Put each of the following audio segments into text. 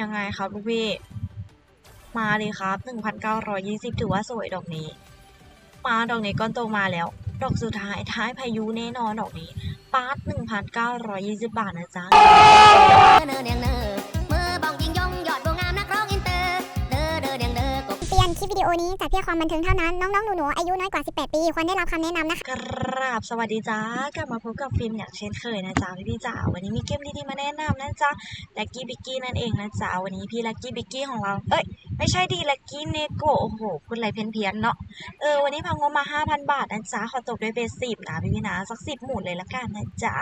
ยังไงครับลูกพี่ มาเลยครับหนึ่งพันเก้าร้อยยี่สิบถือว่าสวยดอกนี้ มาดอกนี้ก้อนโตมาแล้ว ดอกสุดท้ายท้ายพายุแน่นอนดอกนี้ปาร์ตหนึ่งพันเก้าร้อยยี่สิบบาทนะจ๊ะ ลิปวิดีโอนี้จัดเพื่อความบันเทิงเท่านั้น น้องๆ หนูๆ อายุน้อยกว่า 18 ปี ควรได้รับคำแนะนำนะคะกราบสวัสดีจ้ากลับมาพบกับฟิล์มอย่างเช่นเคยนะจ๊ะพี่พี่ๆจ๋าวันนี้มีเกมดีๆมาแนะนำนะจ๊ะลักกี้บิกกี้นั่นเองนะจ๊ะวันนี้พี่ลักกี้บิกกี้ของเรา เอ้ยไม่ใช่ดีลักกี้เนโกโอ้โหพูดอะไรเพี้ยนๆเนาะเออวันนี้พังงบมา 5,000 บาทนะจ๊ะขอตกด้วยเบสสิบนะพี่พี่ๆนะสักสิบหมุนเลยละกันนะจ๊ะ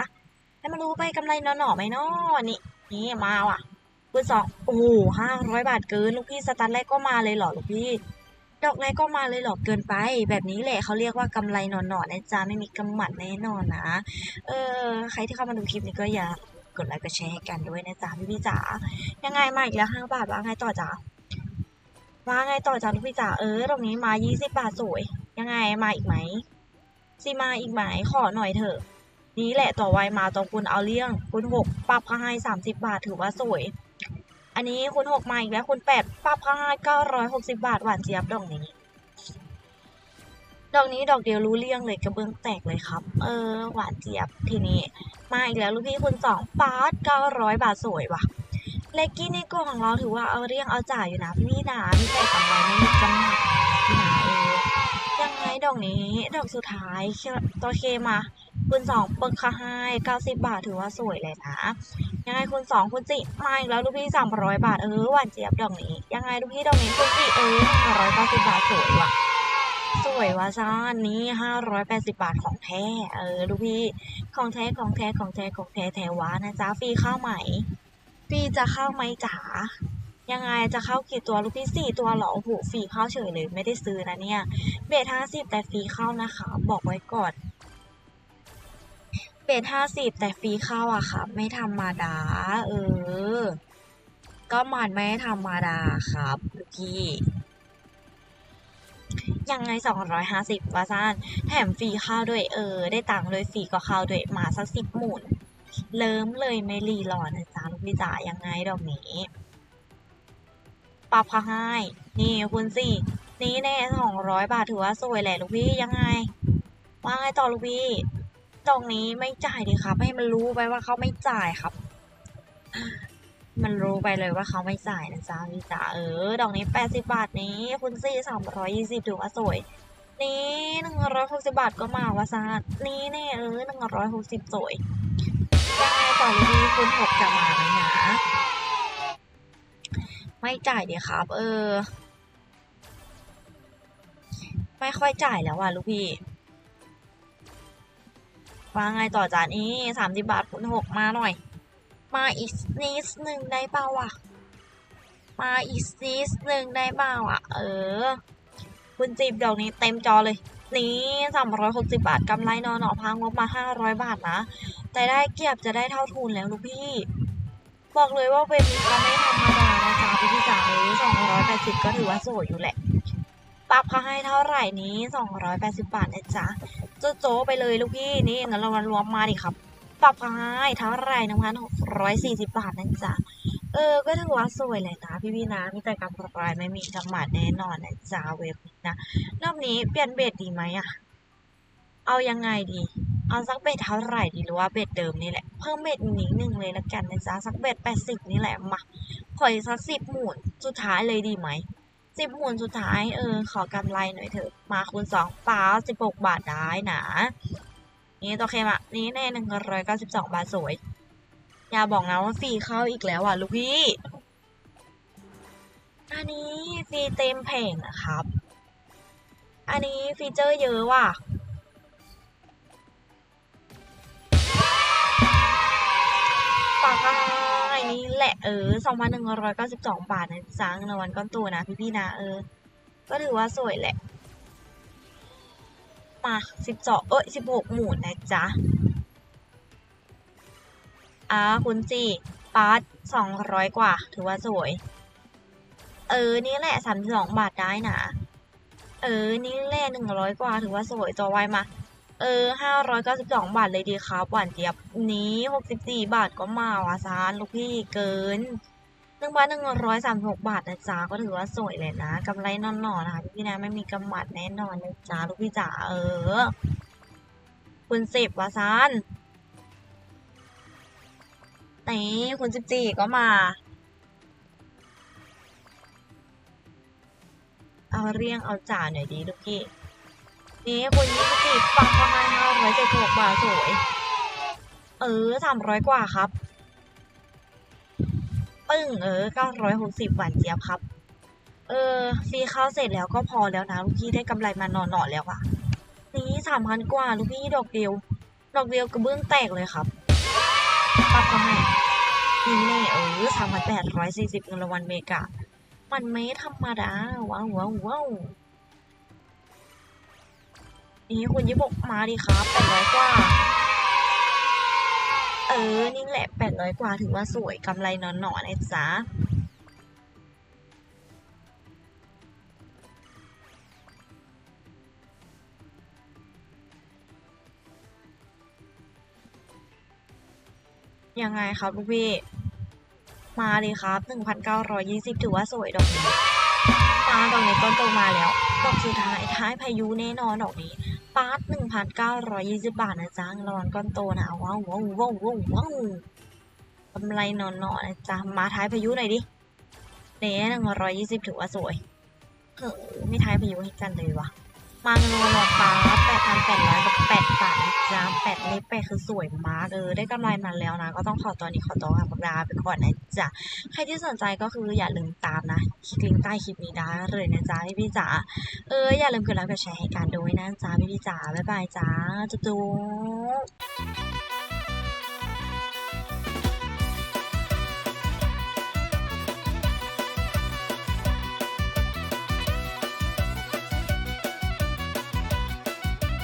ให้มารู้ไปกำไรหน่อๆไหมเนาะนี่นี่มาว่ะ ปืนสองโอ้โหห้าร้อยบาทเกิน ลูกพี่สตาร์แรกก็มาเลยเหรอลูกพี่ ดอกแรกก็มาเลยเหรอเกินไป แบบนี้แหละเขาเรียกว่ากำไรหนอนๆนนะจ๊ะไม่มีกำหมัดแน่นอนนะ เออ ใครที่เข้ามาดูคลิปนี้ก็อย่ากดไลค์กดแชร์ให้กันด้วยนะจ๊ะพี่พี่จ๋ายังไงมาอีกแล้วห้าบาทว่าไงต่อจ๊ะว่าไงต่อจ๊ะพี่พี่จ๋าเออตรงนี้มายี่สิบบาทสวย ยังไงมาอีกไหมซีมาอีกไหมขอหน่อยเถอะนี่แหละต่อไวมาต่อคุณเอาเรื่องคุณหกปรับเขาให้สามสิบบาทถือว่าสวย อันนี้คุณหกมาอีกแล้วคุณแปดปรับเขาให้เก้าร้อยหกสิบบาทหวานเจี๊ยบดอกนี้ ดอกนี้ดอกเดียวรู้เรื่องเลยกระเบื้องแตกเลยครับ เออ หวานเจี๊ยบทีนี้ มาอีกแล้วลูกพี่คุณสองปาร์ตเก้าร้อยบาทสวยว่ะเลกกี้นี่ก็ของเราถือว่าเอาเรียงเอาจ่ายอยู่นะพี่นามีแต่กำไรไม่มีกำหนักพี่นาเออยังไงดอกนี้ดอกสุดท้ายตัวเคมา คุณสองเปิกค่าให้เก้าสิบบาทถือว่าสวยเลยนะยังไงคุณสองคุณจิมาอีกแล้วลูกพี่สามร้อยบาทเออหวานเจี๊ยบดอกนี้ ยังไงลูกพี่ดอกนี้คุณจิเออหนึ่งร้อยเก้าสิบบาทสวยว่ะสวยว่ะจ้านี้ห้าร้อยแปดสิบบาทของแท้เออลูกพี่ของแท้ของแท้ของแท้ของแท้แท้วะนะจ๊ะฟรีข้าวไหมฟรีจะข้าวไหมจ๋ายังไงจะเข้ากี่ตัวลูกพี่สี่ตัวเหรอโอ้โหฟรีเข้าเฉยเลยไม่ได้ซื้อนะเนี่ยเบทห้าสิบแต่ฟรีเข้านะคะ บอกไว้ก่อน เบทห้าสิบแต่ฟรีเข้าอะค่ะไม่ธรรมดา เออ ก็มันไม่ธรรมดาครับลูกพี่ยังไงสองร้อยห้าสิบวาซานแถมฟรีข้าวด้วยเออ ได้ตังค์เลยฟรีก็ข้าวด้วยมาสักสิบหมุนเริ่มเลยไม่รีรอนะจ๊ะลูกพี่จ๋ายังไงดอกนี้ปรับเขาให้ นี่คุณสินี่แน่สองร้อยบาทถือว่าสวยแหละลูกพี่ยังไง ว่าไงต่อลูกพี่ ดอกนี้ไม่จ่ายดีครับ ให้มันรู้ไปว่าเขาไม่จ่ายครับ มันรู้ไปเลยว่าเขาไม่จ่ายนะจ๊ะพี่จ๋าเออ ดอกนี้แปดสิบาทนี้คุณซี่สามร้อยยี่สิบถือว่าสวย นี่หนึ่งร้อยหกสิบาทก็มาวาซาดนี่แน่เออหนึ่งร้อยหกสิบสวยยังไงต่อดีคุณหกจะมาไหมนะไม่จ่ายดีครับ เออ ไม่ค่อยจ่ายแล้วว่ะลูกพี่ ว่าไงต่อจานนี้สามสิบบาทคุณหกมาหน่อย มาอีกนิดหนึ่งได้เปล่าอะ มาอีกนิดหนึ่งได้เปล่าอะ เออ คุณจีบดอกนี้เต็มจอเลย นี่สามร้อยหกสิบาทกำไรนอนหนอพังงบมาห้าร้อยบาทนะ แต่ได้เกียบจะได้เท่าทุนแล้วลูกพี่ บอกเลยว่าเว็นี้ก็ไม่ธรรมดานะจ๊ะพี่พี่จ๋าเออสองร้อยแปดสิบก็ถือว่าสวยอยู่แหละ ปรับเขาให้เท่าไหร่นี้สองร้อยแปดสิบบาทนะจ๊ะโจโจไปเลยลูกพี่นี่งั้นเรามารวมมาดิครับปรับเขาให้เท่าไหร่หนึ่งพันหกร้อยสี่สิบบาทนะจ๊ะเออ ก็ถือว่าสวยเลยนะพี่พี่ๆนะมีแต่กำไรไม่มีกำหมัดแน่นอนนะจ๊ะเว็บนี้นะรอบนี้เปลี่ยนเบ็ดดีไหมอะเอายังไงดี เอาสักเบ็ดเท่าไหร่ดีหรือว่าเบ็ดเดิมนี่แหละ เพิ่มเบ็ดอีกนิดนึงเลยละกันนะจ๊ะสักเบ็ดแปดสิบนี่แหละมาขออีกสักสิบหมุนสุดท้ายเลยดีไหม สิบหมุนสุดท้ายเออขอกำไรหน่อยเถอะ มาคูณสองป้าสิบหกบาทได้นะนี่ตัวเคมะนี่แน่หนึ่งร้อยเก้าสิบสองบาทสวย อย่าบอกนะว่าฟรีเข้าอีกแล้วอะลูกพี่ อันนี้ฟรีเต็มแผงนะครับ อันนี้ฟีเจอร์เยอะว่ะ เออสองพันหนึ่งร้อยเก้าสิบสองบาทนะจ๊ะเงินรางวัลก้อนโตัวนะพี่ๆนะเออ ก็ถือว่าสวยแหละ มาสิบสองเอ้ยสิบหกหมุนนะจ๊ะอ่าคุณจีปาร์ตสองร้อยกว่า ถือว่าสวย เออ นี่แหละสามสองบาทได้นะ เออ นี่แหละหนึ่งร้อยกว่า ถือว่าสวยจอไวมา เออห้าร้อยเก้าสิบสองบาทเลยดีครับ หวานเจี๊ยบนี้หกสิบสี่บาทก็มาวาซานลูกพี่เกินหนึ่งพันหนึ่งร้อยสามสิบหกบาทนะจ๊ะก็ถือว่าสวยเลยนะกำไรนอนๆนนะคะพี่นะไม่มีกำหมัดแน่นอนนะจ๊ะลูกพี่จ๋าเออคุณสิบวาซานนี่คุณสิบจีก็มาเอาเรียงเอาจ่าหน่อยดีลูกพี่ นี่คุณยี่สิบสี่ปักประมาณห้าร้อยเจ็ดสิบหกบาทสวย เออสามร้อยกว่าครับ ปึ้งเออเก้าร้อยหกสิบหวานเจี๊ยบครับ เออฟีข้าวเสร็จแล้วก็พอแล้วนะลูกพี่ได้กำไรมาหน่อๆแล้วอะนี่สามพันกว่าลูกพี่ดอกเดียว ดอกเดียวกระเบื้องแตกเลยครับปับก็ให้นี่แน่เออสามพันแปดร้อยสี่สิบเงินรางวัลเมกะมันไม่ธรรมดาว้าวว้าวว้าว นี่คุณยี่บกมาดิครับแปดร้อยกว่า เออ นี่แหละแปดร้อยกว่าถือว่าสวยกำไรนอนหนอนะจ๊ะยังไงครับลูกพี่ มาเลยครับหนึ่งพันเก้าร้อยยี่สิบถือว่าสวยดอกนี้ปาดอกนี้ต้นโตมาแล้ว ดอกสุดท้ายท้ายพายุแน่นอนดอกนี้ ปาดหนึ่งพันเก้าร้อยยี่สิบบาทนะจ๊ะเงินรางวัลก้อนโตนะว้าวว้าวว้าวว้าวกำไรหนอนๆนะจ๊ะมาท้ายพายุหน่อยดิเนี่ยหนึ่งร้อยยี่สิบถือว่าสวยเฮ้ยไม่ท้ายพายุให้กันเลยวะ่ะ มังโนรางป้าแปดพันแปดร้อยกับแปดบาทนจ้าแปดเลขแปดคือสวยมากเออได้กำไรมาแล้วนะ ก็ต้องขอตอนนี้ขอตัวค่ะลาไปก่อนนะจ๊ะใครที่สนใจก็คืออย่าลืมตามนะคลิกลิงก์ใต้คลิปนี้ได้เลยนะจ๊ะพี่พี่จ๋าเอออย่าลืมกดไลค์กดแชร์ให้กันด้วยนะจ๊ะพี่พี่จ๋าบ๊ายบายจ้าจุ๊บ